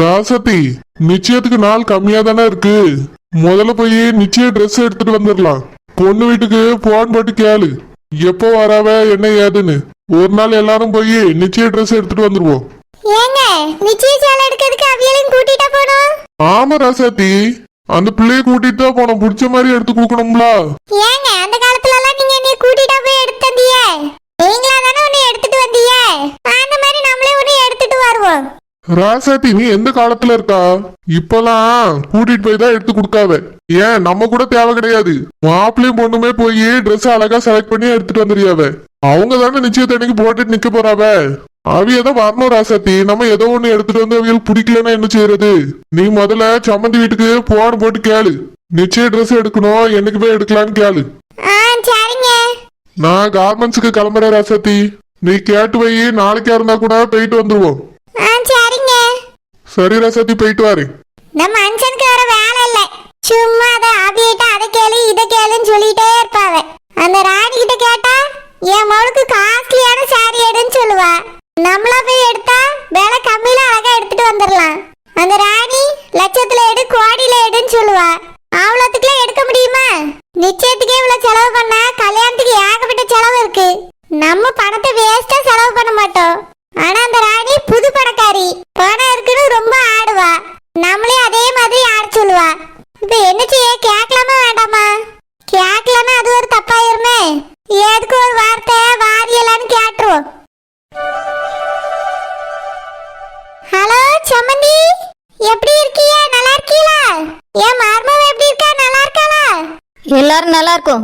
ராசத்தி நிச்சயத்துக்கு நாள் கம்மியா தானே இருக்கு. முதல்ல போய் நிச்சய ட்ரெஸ் எடுத்துட்டு வந்துடலாம் பொண்ணு வீட்டுக்கு போன் போட்டு கேளு. எப்போ வராவ என்ன ஏதுன்னு. ஒரு நாள் எல்லாரும் போய் நிச்சய ட்ரெஸ் எடுத்துட்டு வந்துருவோம். ஏங்க நிச்சய சேலை எடுக்கிறதுக்கு அவியலையும் கூட்டிட்டா போனோம்? ஆமா ராசாத்தி அந்த பிள்ளைய கூட்டிட்டு தான் போனோம். பிடிச்ச மாதிரி எடுத்து கொடுக்கணும்ல. ஏங்க அந்த காலத்துல எல்லாம் நீங்க கூட்டிட்டா போய் எடுத்து தானே உன்னை எடுத்துட்டு வந்தீங்க அந்த மாதிரி நம்மளே உன்னை எடுத்துட்டு வருவோம் ராசாத்தி நீ எந்த காலத்துல இருக்கா? இப்பெல்லாம் கூட்டிட்டு போய் தான் எடுத்து கொடுக்காவ ஏன் நம்ம கூட தேவை கிடையாது. மாப்பிள்ளையும் பொண்ணுமே போய் Dress அழகா செலக்ட் பண்ணி எடுத்துட்டு வந்துருயாவ அவங்க தானே நிச்சயத்தன்னைக்கு போட்டுட்டு நிக்க போறாவ. அவிய தான் வரணும் ராசாத்தி. நம்ம ஏதோ ஒண்ணு எடுத்துட்டு வந்து அவியல் பிடிக்கலன்னா என்ன செய்யறது? நீ முதல்ல சம்மந்தி வீட்டுக்கு போன் போட்டு கேளு. நிச்சய Dress எடுக்கணும் என்னைக்கு போய் எடுக்கலான்னு கேளு. நான் கார்மெண்ட்ஸுக்கு கிளம்புறேன் ராசாத்தி. நீ கேட்டு வை நாளைக்கா இருந்தா கூட போயிட்டு வந்துருவோம். சரி ராசாத்தி போயிட்டு வாரு. நம்ம மனுஷனுக்கு வேற வேலை இல்ல. சும்மா அதை அவியிட்ட அதை கேளு இதை கேளுன்னு சொல்லிட்டே இருப்பாவ. அந்த ராணி கிட்ட கேட்டா என் மவளுக்கு காஸ்ட்லியான சாரி எடுன்னு சொல்லுவா. நம்மளா போய் எடுத்தா விலை கம்மியில அழகா எடுத்துட்டு வந்துடலாம். அந்த ராணி லட்சத்துல எடு கோடியில எடுன்னு சொல்லுவா. அவ்வளோத்துக்குலாம் எடுக்க முடியுமா? நிச்சயத்து எல்லாரும் நல்லா இருக்கும்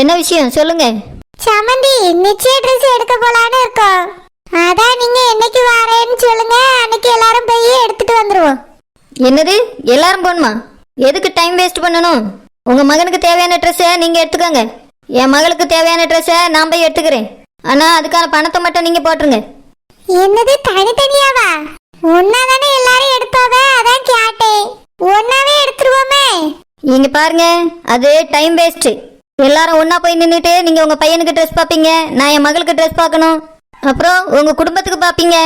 என்ன விஷயம்? சொல்லுங்க. சம்மந்தி நிச்சய ட்ரெஸ் எடுக்க போலான்னு இருக்கோம். அதான் நீங்க என்னைக்கு வரேன்னு சொல்லுங்க. அன்னைக்கு எல்லாரும் போய் எடுத்துட்டு வந்துருவோம். என்னது? எல்லாரும் போகணுமா? எதுக்கு டைம் வேஸ்ட் பண்ணணும்? உங்க மகனுக்கு தேவையான ட்ரெஸ்ஸை நீங்க எடுத்துக்கோங்க. என் மகளுக்கு தேவையான ட்ரெஸ்ஸை நான் போய் எடுத்துக்கிறேன். ஆனா அதுக்கான பணத்தை மட்டும் நீங்க போட்டுருங்க. என்னது தனித்தனியாவா? ஒன்னாதானே எல்லாரும் எடுப்பாவ அதான் கேட்டேன். ஒன்னாவே எடுத்துருவோமே. இங்க பாருங்க அது டைம் வேஸ்ட் எல்லாரும் ஒண்ணா போய் நின்றுட்டு நீங்க உங்க பையனுக்கு ட்ரெஸ் பார்ப்பீங்க நான் என் மகளுக்கு ட்ரெஸ் பார்க்கணும். அப்புறம் உங்க குடும்பத்துக்கு பார்ப்பீங்க.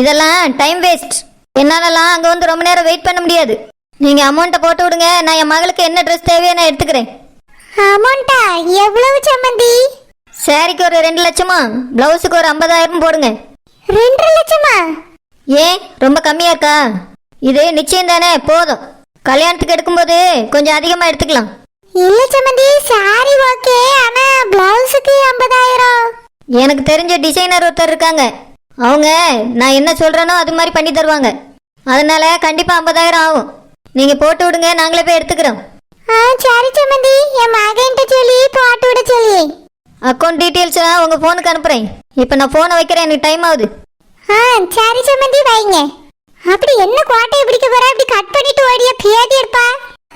இதெல்லாம் டைம் வேஸ்ட் என்னாலலாம் அங்க வந்து ரொம்ப நேரம் வெயிட் பண்ண முடியாது. நீங்க அமௌண்ட்டை போட்டு விடுங்க நான் என் மகளுக்கு என்ன ட்ரெஸ் தேவையோ நான் எடுத்துக்கிறேன். அமௌண்டா எவ்வளவு சம்மந்தி சாரிக்கு ஒரு ரெண்டு லட்சமா? பிளவுஸுக்கு ஒரு ஐம்பதாயிரம் போடுங்க. ரெண்டரை லட்சமா? ஏன்? ரொம்ப கம்மியா இருக்கா? இது நிச்சயம் தானே? போதும். கல்யாணத்துக்கு எடுக்கும்போது கொஞ்சம் அதிகமா எடுத்துக்கலாம். இல்ல சம்மந்தி சாரி ஓகே ஆனா பிளவுஸுக்கு ஐம்பதாயிரம். எனக்கு தெரிஞ்ச டிசைனர் ஒருத்தர் இருக்காங்க. அவங்க நான் என்ன சொல்றேனோ அது மாதிரி பண்ணி தருவாங்க. அதனால கண்டிப்பா ஐம்பதாயிரம் ஆகும். நீங்க போட்டு விடுங்க நாங்களே போய் எடுத்துக்கிறோம். ஆ சரி சம்மந்தி என் மகன்கிட்ட சொல்லி போட்டு விட சொல்லி. அக்கௌண்ட் டீட்டெயில்ஸ் உங்க ஃபோனுக்கு அனுப்புறேன். இப்போ நான் ஃபோனை வைக்கிறேன் எனக்கு டைம் ஆகுது. ஆ சரி சம்மந்தி வைங்க. அப்படி என்ன கோட்டையை பிடிக்க போற? இப்படி கட் பண்ணிட்டு ஓடிய பேதி இருப்பா.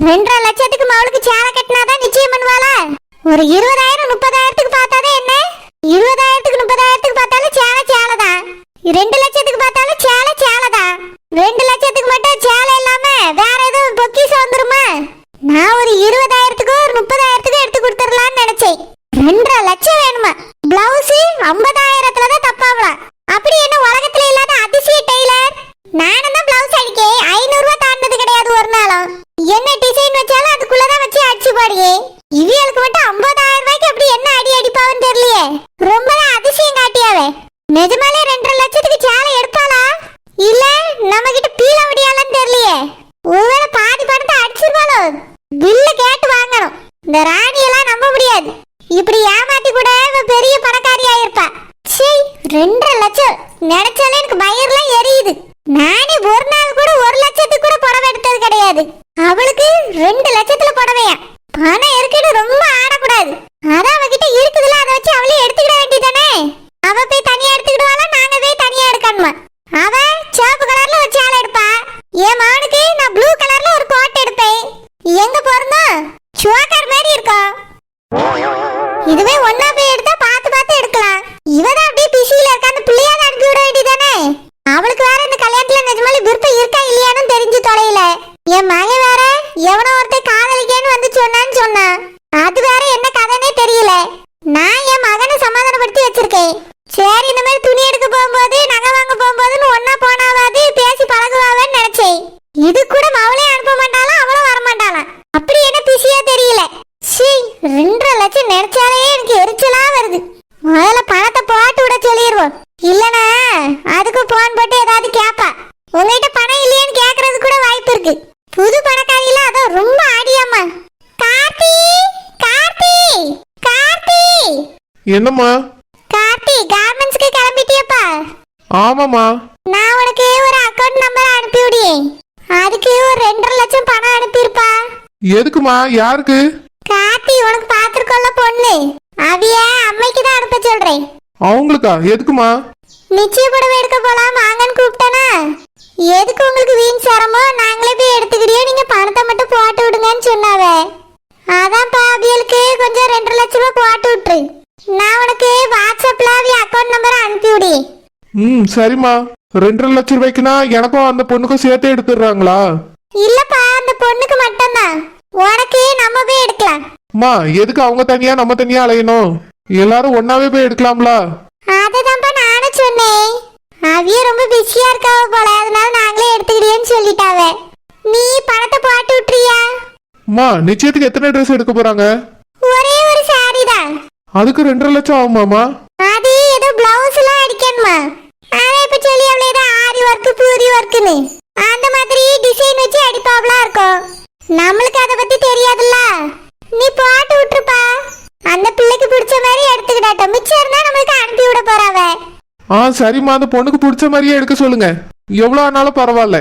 ரெண்டரை லட்சத்துக்கு மவளுக்கு சேலை கட்டினாதான் நிச்சயம் பண்ணுவாளா? ஒரு இருபதாயிரம் முப்பதாயிரத்துக்கு பார்த்தாதான் என்ன இருபதாயிரத்துக்கு முப்பதாயிரத்துக்கு பார்த்தாலும் சேலை சேலை தான் ரெண்டு லட்சத்துக்கு பார்த்தாலும் சேலை சேலை தான் ரெண்டு லட்சத்துக்கு மட்டும் சேலை இல்லாம வேற எதுவும் பொக்கிஷம் வந்துருமா நான் ஒரு இருபதாயிரத்துக்கு ஒரு முப்பதாயிரத்துக்கு எடுத்து கொடுத்துடலாம்னு நினைச்சேன் ரெண்டரை லட்சம் வேணுமா பிளவுஸ் ஐம்பதாயிரத்துல தான் தப்பாவலாம் அப்படி என்ன உலகத்துல இல்லாத அதிசய டெய்லர் நானும் தான் பிளவுஸ் அடிக்கேன் ஐநூறு ரூபாய் தாண்டது கிடையாது ஒரு நாளும் என்ன டிசைன் வச்சாலும் அதுக்குள்ளதான் வச்சு இவியலுக்கு மட்டும் ஐம்பது para சொன்னான்னு சொன்னான் அது வேற என்ன கதைனே தெரியல நான் என் மகனை சமாதானப்படுத்தி வச்சிருக்கேன் சரி இந்த மாதிரி துணி எடுக்க போகும்போது நகை வாங்க போகும்போதுன்னு ஒன்னா போனாவாது பேசி பழகுவாவேன்னு நினைச்சேன் ரெண்டரை லட்சம் நினைச்சாலே எனக்கு எரிச்சலா வருது முதல்ல பணத்தை போட்டு விட சொல்லிடுவோம் இல்லனா அதுக்கு போன் போட்டு ஏதாவது கேப்பா உங்ககிட்ட பணம் இல்லையான்னு கேக்குறது கூட வாய்ப்பு இருக்கு புது பணக்காரியில அதான் ரொம்ப ஆடியாமா கார்த்தி கார்த்தி கார்த்தி என்னம்மா? கார்த்தி கார்மெண்ட்ஸ்க்கு கிளம்பிட்டியப்பா. ஆமாம்மா. நான் உனக்கு ஒரு அக்கவுண்ட் நம்பர் அனுப்பி விடியேன் அதுக்கு ஒரு ரெண்டரை லட்சம் பணம் அனுப்பியிருப்பா. எதுக்குமா யாருக்கு? கார்த்தி உனக்கு பாத்துருக்கோல்ல பொண்ணு? அவிய அம்மைக்கு தான் அனுப்ப சொல்றேன். அவங்களுக்கா? எதுக்குமா நிச்சய புடவை எடுக்க போலாம் வாங்கன்னு கூப்பிட்டனா? எதுக்கு உங்களுக்கு வீண் சிரமம் நாங்களே போய் எடுத்துக்கிறியோ நீங்க பணத்தை மட்டும் போட்டு விடுங்கன்னு சொன்னாவ. அதான்ப்பா அவியலுக்கு கொஞ்சம் ரெண்டரை லட்ச ரூபாய் போட்டு விட்டுரு. நான் உனக்கு வாட்ஸ்அப்ல அவிய அக்கவுண்ட் நம்பர் அனுப்பி விடி. ம் சரிம்மா. ரெண்டரை லட்சம் ரூபாய்க்குனா எனக்கும் அந்த பொண்ணுக்கும் சேர்த்தே எடுத்துடுறாங்களா? இல்லப்பா அந்த பொண்ணுக்கு மட்டும்தான். உனக்கு நம்ம போய் எடுக்கலாம். அம்மா எதுக்கு அவங்க தனியா நம்ம தனியா அலையணும்? எல்லாரும் ஒன்னாவே போய் எடுக்கலாம்ல? அததான்ப்பா நானும் சொன்னேன். அவிய ரொம்ப பிஸியா இருக்காவ போல அதனால நாங்களே எடுத்துக்கிறியேன்னு சொல்லிட்டாவ. நீ பணத்தை போட்டு விட்டுறியா? அம்மா நிச்சயத்துக்கு எத்தனை ட்ரெஸ் எடுக்க போறாங்க? அதுக்கு ரெண்டரை லட்சம் ஆகுமாமா அது ஏதோ பிளவுஸ் எல்லாம் அடிக்கணுமா? அவன் இப்ப சொல்லி அவளே ஏதோ ஆரி ஒர்க் பூரி ஒர்க்குன்னு அந்த மாதிரி டிசைன் வச்சு அடிப்பாவளா இருக்கும் நம்மளுக்கு அதை பத்தி தெரியாதுல்ல? நீ போட்டு விட்டுருப்பா. அந்த பிள்ளைக்கு பிடிச்ச மாதிரி எடுத்துக்கிட்டாட்டும் மிச்சம் இருந்தா நம்மளுக்கு அனுப்பி விட போறாவ ஆ சரிம்மா. அந்த பொண்ணுக்கு பிடிச்ச மாதிரியே எடுக்க சொல்லுங்க. எவ்வளோ ஆனாலும் பரவாயில்ல.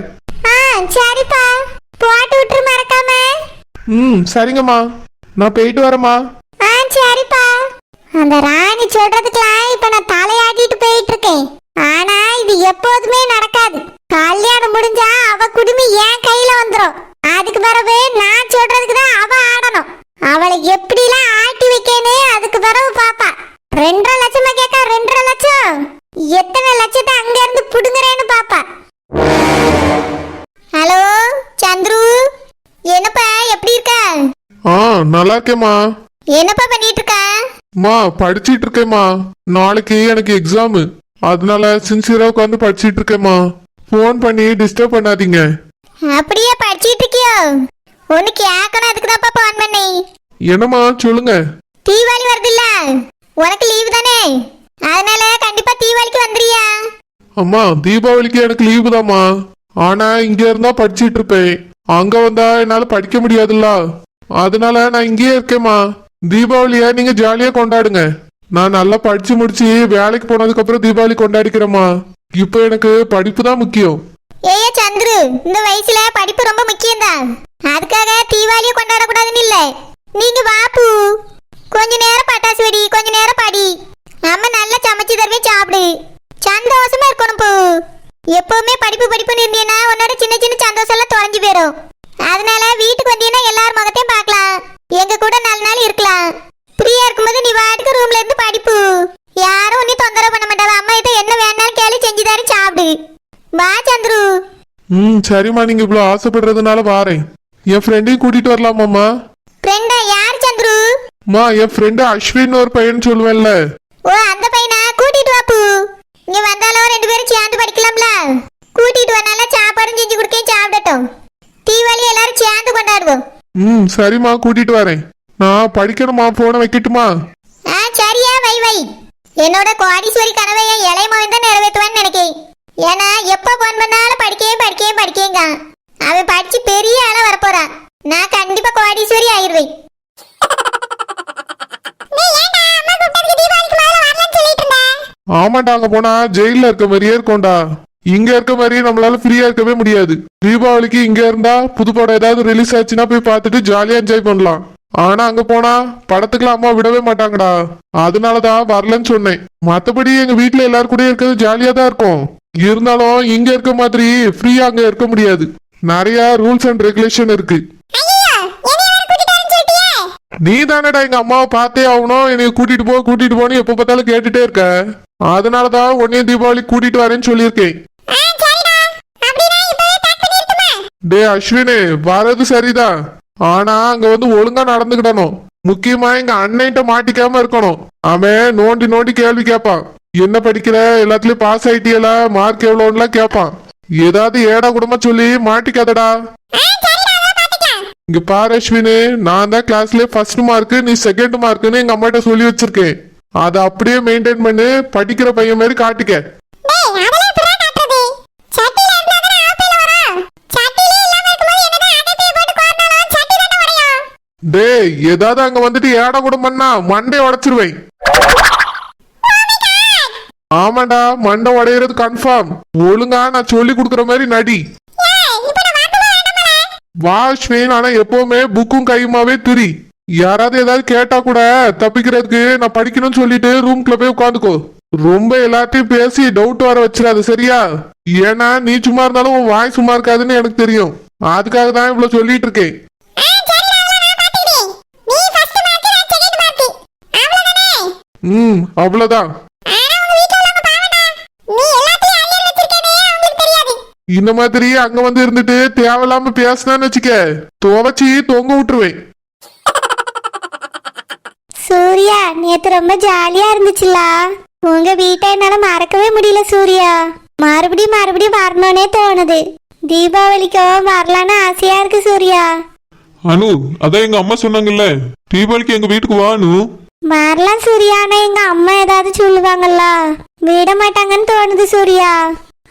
ஆ சரிப்பா. போட்டு விட்டுரு மறக்காம. ம் சரிங்கம்மா. நான் போயிட்டு வரேம்மா. அந்த ராணி சொல்றதுக்கெல்லாம் இப்ப நான் தலையாட்டிட்டு போயிட்டு இருக்கேன் ஆனா இது எப்போதுமே நடக்காது. கல்யாணம் முடிஞ்சா அவ குடுமி என் கையில வந்துரும். அதுக்கு பிறகு நான் சொல்றதுக்கு தான் அவ ஆடணும். அவளை எப்படிலாம் ஆட்டி வைக்கனே அதுக்கு பிறகு பாப்பா. ரெண்டரை லட்சமா கேட்க ரெண்டரை லட்சம்? எத்தனை லட்சத்தை அங்க இருந்து புடுங்குறேன்னு பாப்பா. ஹலோ சந்துரு? என்னப்பா எப்படி இருக்க? ஆ நல்லா இருக்கேம்மா என்னப்பா பண்ணிட்டு இருக்க? அம்மா படிச்சிட்டு இருக்கேம்மா நாளைக்கு எனக்கு எக்ஸாமு அதனால சின்சியரா உட்காந்து படிச்சிட்டு இருக்கேம்மா ஃபோன் பண்ணி டிஸ்டர்ப் பண்ணாதீங்க. அப்படியே படிச்சிட்டு இருக்கியோ ஒன்னு கேட்கணும் அதுக்கு தான்ப்பா ஃபோன் பண்ணேன். என்னம்மா சொல்லுங்க. தீபாவளி வருதுல்ல? உனக்கு லீவு தானே? அதனால கண்டிப்பா தீபாவளிக்கு வந்துறியா அம்மா தீபாவளிக்கு எனக்கு லீவு தாம்மா. ஆனா இங்க இருந்தா படிச்சிட்டு இருப்பேன் அங்க வந்தா என்னால படிக்க முடியாதுல்ல. அதனால நான் இங்கேயே இருக்கேம்மா. தீபாவளிய நீங்க ஜாலியா கொண்டாடுங்க? நான் நல்லா படிச்சு முடிச்சு வேலைக்கு போனதுக்கு அப்புறம் தீபாவளி கொண்டாடிக்கிறேம்மா. இப்போ எனக்கு படிப்பு தான் முக்கியம். ஏய் சந்துரு இந்த வயசுல படிப்பு ரொம்ப முக்கியம் தான் அதுக்காக தீபாவளியை கொண்டாட கூடாதுன்னு இல்ல. நீங்க வாப்பு கொஞ்ச நேரம் பட்டாசு வெடி கொஞ்ச நேரம் படி. அம்மா நல்லா சமைச்சு தருவேன் சாப்பிடு. சந்தோஷமா இருக்கணும் பூ. எப்பவுமே படிப்பு படிப்புன்னு இருந்தீங்கன்னா உன்னோட சின்ன சின்ன சந்தோஷம் எல்லாம் தொலைஞ்சு போயிடும் அதனால வீட்டுக்கு வந்தீங்கன்னா எல்லார் முகத்தையும் பார்க்கலாம் எங்க கூட நாலு நாள் இருக்கலாம் ஃப்ரீயா இருக்கும்போது நீ வாட்டுக்கு ரூம்ல இருந்து படிப்பு யாரும் உன்னை தொந்தரவு பண்ண மாட்டாங்க அம்மா இதை என்ன வேணாலும் கேளு செஞ்சு தரேன் சாப்பிடு வா சந்துரு ம் சரிம்மா நீங்க இவ்வளோ ஆசைப்படுறதுனால வாரேன். என் ஃப்ரெண்டையும் கூட்டிட்டு வரலாமாம்மா? ஃப்ரெண்டா யார் சந்துரு? அம்மா என் ஃப்ரெண்டு அஸ்வின் ஒரு பையன் சொல்லுவேன்ல. ஓ அந்த பையனா? கூட்டிட்டு வாப்பு இங்க வந்தாலும் ரெண்டு பேரும் சேர்ந்து படிக்கலாம்ல. கூட்டிட்டு வந்தால சாப்பாடும் செஞ்சு கொடுக்கேன் சாப்பிடட்டும். தீபாவளி எல்லாரும் சேர்ந்து கொண்டாடுவோம். ம் சரிம்மா கூட்டிட்டு வரேன். நான் படிக்கணுமா போனை வைக்கட்டுமா? ஆ சரியா வை வை. என்னோட கோடீஸ்வரி கனவை என் இளைய மகன் தான் நிறைவேற்றுவான்னு நினைக்கிறேன். ஏன்னா எப்போ ஃபோன் பண்ணாலும் படிக்கவே படிக்கவே படிக்கேங்க அவன் படிச்சு பெரிய ஆளா வரப்போறான். நான் கண்டிப்பா கோடீஸ்வரி ஆயிருவேன் ஆமாண்டா அங்க போனா ஜெயில இருக்க மாதிரியே இருக்கும்டா. இங்க இருக்க மாதிரியே நம்மளால ஃப்ரீயா இருக்கவே முடியாது. தீபாவளிக்கு இங்க இருந்தா புது படம் ஏதாவது ரிலீஸ் ஆச்சுன்னா போய் பார்த்துட்டு ஜாலியா என்ஜாய் பண்ணலாம். ஆனா அங்க போனா படத்துக்குலாம் அம்மா விடவே மாட்டாங்கடா. அதனாலதான் வரலன்னு சொன்னேன். மத்தபடி எங்க வீட்ல எல்லாரும் கூட இருக்கிறது ஜாலியா தான் இருக்கும். இருந்தாலும் இங்க இருக்க மாதிரி ஃப்ரீயா அங்க இருக்க முடியாது. நிறைய ரூல்ஸ் அண்ட் ரெகுலேஷன் இருக்கு. நீ தானடா எங்க அம்மாவை பார்த்தே ஆகணும். என்னை கூட்டிட்டு போ கூட்டிட்டு போன்னு எப்ப பார்த்தாலும் கேட்டுட்டே இருக்க. அதனாலதான் உன்னையும் தீபாவளி கூட்டிட்டு வரேன்னு சொல்லியிருக்கேன். டே அஸ்வினு வரது சரிதான். ஆனா அங்க வந்து ஒழுங்கா நடந்துக்கிடணும். முக்கியமா எங்க அண்ணன்ட்ட மாட்டிக்காம இருக்கணும். அவன் நோண்டி நோண்டி கேள்வி கேட்பான். என்ன படிக்கிற? எல்லாத்துலயும் பாஸ் ஆயிட்டியலா மார்க் எவ்வளோன்னுலாம் கேட்பான் ஏதாவது ஏடா குடும்பம் சொல்லி மாட்டிக்காதடா. இங்க பாரு அஸ்வினு நான் தான் கிளாஸ்ல ஃபர்ஸ்ட் மார்க் நீ செகண்ட் மார்க்னு எங்க அம்மாட்ட சொல்லி வச்சிருக்கேன். அதை அப்படியே மெயின்டைன் பண்ணு படிக்கிற பையன் மாதிரி காட்டிக்க. டேய் ஏதாவது அங்க வந்துட்டு ஏட குடும்பம்னா மண்டே உடைச்சிருவேன். ஆமாடா மண்டை உடையிறது கன்ஃபார்ம் ஒழுங்கா நான் சொல்லி கொடுக்குற மாதிரி நடி. ஏய் இப்போ நான் வரணுமா வேண்டாமா வா அஸ்வின் ஆனா எப்பவுமே புக்கும் கையுமாவே திரி. யாராவது ஏதாவது கேட்டா கூட தப்பிக்கிறதுக்கு நான் படிக்கணும்னு சொல்லிட்டு ரூம்குள்ள போய் உட்காந்துக்கோ. ரொம்ப எல்லாத்தையும் பேசி டவுட் வர வச்சிடாது சரியா? ஏன்னா நீ சும்மா இருந்தாலும் உன் வாய் சும்மா இருக்காதுன்னு எனக்கு தெரியும். அதுக்காக தான் இவ்வளவு சொல்லிட்டு இருக்கேன். ஆ சரி இந்த மாதிரி அங்க வந்து இருந்துட்டு தேவையில்லாம பேசினான்னு வச்சுக்க துவச்சி தொங்க விட்டுருவேன். சூர்யா நேத்து ரொம்ப ஜாலியா இருந்துச்சுல. உங்க வீட்டை என்னால மறக்கவே முடியல சூர்யா. மறுபடியும் மறுபடியும் வரணும்னே தோணுது. தீபாவளிக்கும் வரலான்னு ஆசையா இருக்கு சூர்யா. அனு அதான் எங்க அம்மா சொன்னாங்கல்ல தீபாவளிக்கு எங்க வீட்டுக்கு வா அனு. வரலாம் சூர்யா. ஆனா எங்க அம்மா ஏதாவது சொல்லுவாங்கல்ல விட மாட்டாங்கன்னு தோணுது சூர்யா.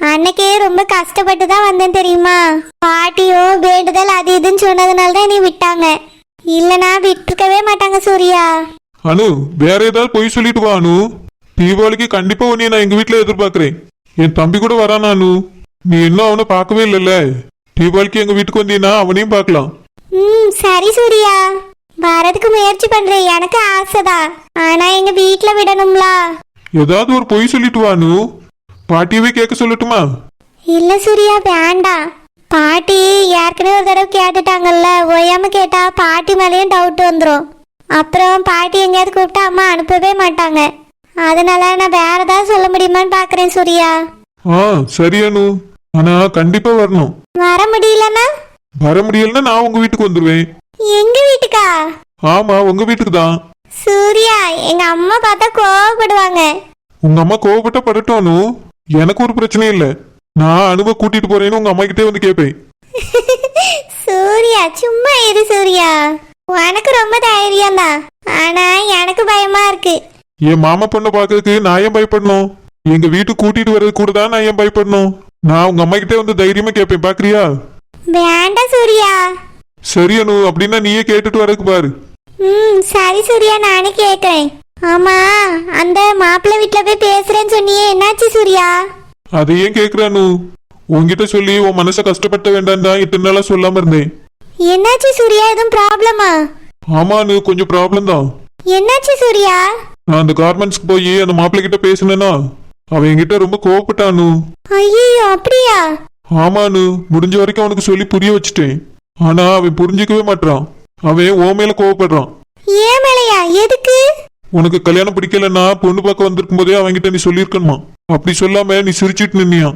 அன்னைக்கே ரொம்ப கஷ்டப்பட்டு தான் வந்தேன் தெரியுமா? பாட்டியும் வேண்டுதல் அது இதுன்னு சொன்னதுனால தான் நீ விட்டாங்க. இல்லனா விட்டுருக்கவே மாட்டாங்க சூர்யா. அனு வேற ஏதாவது பொய் சொல்லிட்டு வா அனு. தீபாவளிக்கு கண்டிப்பா உன்னை நான் எங்க வீட்டுல எதிர்பார்க்கிறேன். என் தம்பி கூட வரானா அனு? நீ இன்னும் அவனை பார்க்கவே இல்லைல்ல. தீபாவளிக்கு எங்க வீட்டுக்கு வந்தீங்கன்னா அவனையும் பார்க்கலாம். ம் சரி சூர்யா. வரதுக்கு முயற்சி பண்றேன் எனக்கு ஆசைதான். ஆனா எங்க வீட்ல விடணும்ல? ஏதாவது ஒரு பொய் சொல்லிட்டு வா அனு. பாட்டியவே கேட்க சொல்லட்டுமா? இல்ல சூர்யா வேண்டாம் பாட்டி ஏற்கனவே ஒரு தடவை கேட்டுட்டாங்கல்ல ஓயாம கேட்டா பாட்டி மேலேயும் டவுட் வந்துடும் அப்புறம் பாட்டி எங்கேயாவது கூப்பிட்டா அம்மா அனுப்பவே மாட்டாங்க. அதனால நான் வேற ஏதாவது சொல்ல முடியுமான்னு பாக்குறேன் சூர்யா. ஆ சரி அனு. ஆனா கண்டிப்பா வரணும். வர முடியலன்னா? வர முடியலன்னா நான் உங்க வீட்டுக்கு வந்துருவேன். எங்க வீட்டுக்கா? ஆமா உங்க வீட்டுக்கு தான். சூர்யா எங்க அம்மா பார்த்தா கோவப்படுவாங்க. உங்க அம்மா கோவப்பட்டா படட்டும் அனு. எனக்கு ஒரு பிரச்சனையும் இல்ல. நான் அனுபவ கூட்டிட்டு போறேன்னு உங்க அம்மா கிட்டே வந்து கேட்பேன் சூர்யா சும்மா இரு சூர்யா. உனக்கு ரொம்ப தைரியம் தான். ஆனா எனக்கு பயமா இருக்கு. என் மாமா பொண்ணை பார்க்கறதுக்கு நான் ஏன் பயப்படணும்? எங்க வீட்டுக்கு கூட்டிட்டு வர்றது கூட தான் நான் ஏன் பயப்படணும்? நான் உங்க அம்மா கிட்டே வந்து தைரியமா கேட்பேன் பாக்குறியா? வேண்டாம் சூர்யா. சரி அனு அப்படின்னா நீயே கேட்டுட்டு வரதுக்கு பாரு. ம் சரி சூர்யா நானே கேட்குறேன் ஆமா அந்த மாப்பிள்ளை வீட்டில் போய் பேசுறேன்னு சொன்னியே. என்னாச்சு சூர்யா? அதை ஏன் கேக்குற அனு? உன்கிட்ட சொல்லி உன் மனசை கஷ்டப்படுத்த வேண்டாம் தான் இத்தனை நாளா சொல்லாம இருந்தேன். என்னாச்சு சூர்யா? எதுவும் ப்ராப்ளமா ஆமா அனு கொஞ்சம் ப்ராப்ளம் தான். என்னாச்சு சூர்யா? நான் அந்த கார்மெண்ட்ஸ்க்கு போய் அந்த மாப்பிள்ளை கிட்ட பேசினேன்னா அவன் என்கிட்ட ரொம்ப கோவப்பட்டானு ஐயோ அப்படியா? ஆமா அனு முடிஞ்ச வரைக்கும் அவனுக்கு சொல்லி புரிய வச்சுட்டேன். ஆனா அவன் புரிஞ்சுக்கவே மாட்றான். அவன் ஓ மேல கோவப்படுறான். ஏன் மேலையா? எதுக்கு? உனக்கு கல்யாணம் பிடிக்கலன்னா பொண்ணு பார்க்க வந்திருக்கும் போதே அவன்கிட்ட நீ சொல்லியிருக்கணுமா? அப்படி சொல்லாம நீ சிரிச்சிட்டு நின்னியா?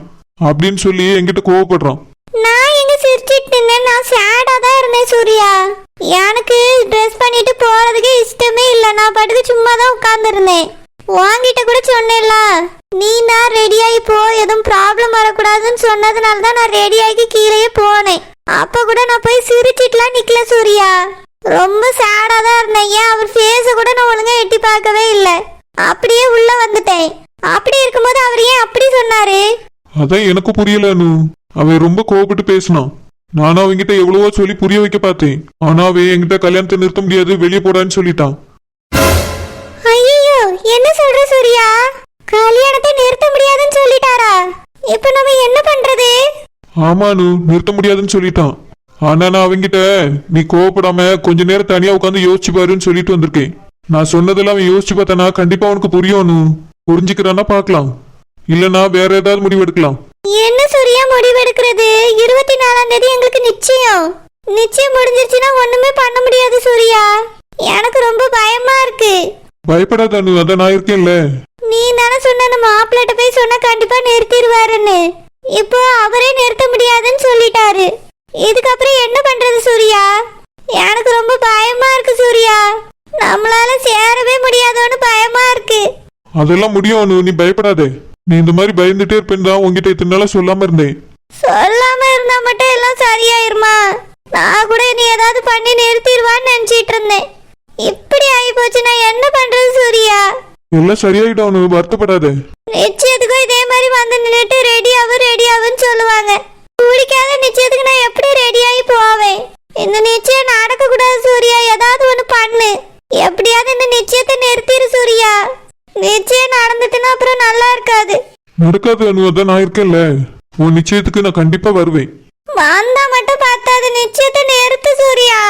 அப்படின்னு சொல்லி என்கிட்ட கோவப்படுறான். நான் எங்க சிரிச்சிட்டு நின்னேன்? நான் சேடா தான் இருந்தேன் சூர்யா. எனக்கு ட்ரெஸ் பண்ணிட்டு போறதுக்கு இஷ்டமே இல்லை. நான் பாட்டுக்கு சும்மா தான் உட்கார்ந்துருந்தேன். வாங்கிட்ட கூட சொன்னேன்ல. நீ தான் ரெடி ஆகி போ. எதுவும் ப்ராப்ளம் வரக்கூடாதுன்னு சொன்னதுனால தான் நான் ரெடி ஆகி கீழேயே போனேன். அப்ப கூட நான் போய் சிரிச்சிட்டுலாம் நிக்கல சூர்யா. ரொம்ப சேடா தான் இருந்தேன். ஏன் அவர் ஃபேஸை கூட நான் ஒழுங்கா எட்டி பார்க்கவே இல்லை. அப்படியே உள்ள வந்துட்டேன். அப்படி இருக்கும்போது அவர் ஏன் அப்படி சொன்னாரு? அதான் எனக்கு புரியல அனு. அவன் ரொம்ப கோவப்பட்டு பேசினான். நானும் அவன்கிட்ட எவ்வளவோ சொல்லி புரிய வைக்க பார்த்தேன். ஆனா அவன் என்கிட்ட கல்யாணத்தை நிறுத்த முடியாது வெளியே போடான்னு சொல்லிட்டான். ஐயோ என்ன சொல்ற சூர்யா? கல்யாணத்தை நிறுத்த முடியாதுன்னு சொல்லிட்டாரா? இப்போ நம்ம என்ன பண்றது? ஆமா அனு. நிறுத்த முடியாதுன்னு சொல்லிட்டான். ஆனா நான் அவன்கிட்ட நீ கோவப்படாம கொஞ்ச நேரம் தனியா உட்காந்து யோசிச்சு பாருன்னு சொல்லிட்டு வந்திருக்கேன். நான் சொன்னதெல்லாம் அவன் யோசிச்சு பார்த்தானா? கண்டிப்பா அவனுக்கு புரியும் அனு. புரிஞ்சுக்கிறானா பார்க்கலாம். இல்லனா வேற ஏதாவது முடிவு எடுக்கலாம் என்ன சூர்யா முடிவெடுக்கிறது? இருபத்தி நாலாம் தேதி எங்களுக்கு நிச்சயம். நிச்சயம் முடிஞ்சிருச்சுன்னா ஒண்ணுமே பண்ண முடியாது சூர்யா. எனக்கு ரொம்ப பயமா இருக்கு. பயப்படாத அனு. அதான் நான் இருக்கேன்ல. நீ தானே சொன்ன மாப்பிள்ளட்ட போய் சொன்னா கண்டிப்பா நிறுத்திடுவாருன்னு. இப்போ அவரே நிறுத்த முடியாதுன்னு சொல்லிட்டாரு இதுக்கப்புறம் என்ன பண்றது சூர்யா எனக்கு ரொம்ப பயமா இருக்கு சூர்யா நம்மளால சேரவே முடியாதோன்னு பயமா இருக்கு அதெல்லாம் முடியும் அனு. நீ பயப்படாதே. நீ இந்த மாதிரி பயந்துட்டே இருப்பேன்னு தான் உங்ககிட்ட இத்தனை நாளா சொல்லாம இருந்தேன். சொல்லாம இருந்தா மட்டும் எல்லாம் சரியாயிருமா? நான் கூட நீ ஏதாவது பண்ணி நிறுத்திடுவான்னு நினைச்சிட்டு இருந்தேன். இப்படி ஆகி போச்சு நான் என்ன பண்றது சூர்யா? எல்லாம் சரியாயிடும் அனு. வருத்தப்படாத. நிச்சயத்துக்கும் இதே மாதிரி வந்து நின்னுட்டு ரெடி ஆகும் ரெடி ஆகுன்னு சொல்லுவாங்க. பிடிக்காத நிச்சயத்துக்கு நான் எப்படி ரெடி ஆகி போவேன்? இந்த நிச்சயம் நடக்க கூடாது சூர்யா. ஏதாவது ஒண்ணு பண்ணு. எப்படியாவது இந்த நிச்சயத்தை நிறுத்திடு சூர்யா. நிச்சயம் நடந்துட்டுன்னா அப்புறம் நல்லா இருக்காது. நடக்காது அனு அதான் நான் இருக்கேன்ல. உன் நிச்சயத்துக்கு நான் கண்டிப்பா வருவேன். வந்தா மட்டும் பார்த்தாது நிச்சயத்தை நிறுத்து சூர்யா.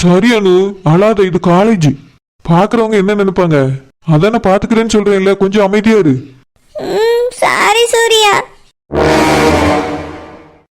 சரி அனு. அழாத இது காலேஜ் பாக்குறவங்க என்ன நினைப்பாங்க? அதான் நான் பாத்துக்கிறேன்னு சொல்றேன்ல. கொஞ்சம் அமைதியா இரு. சாரி சூர்யா.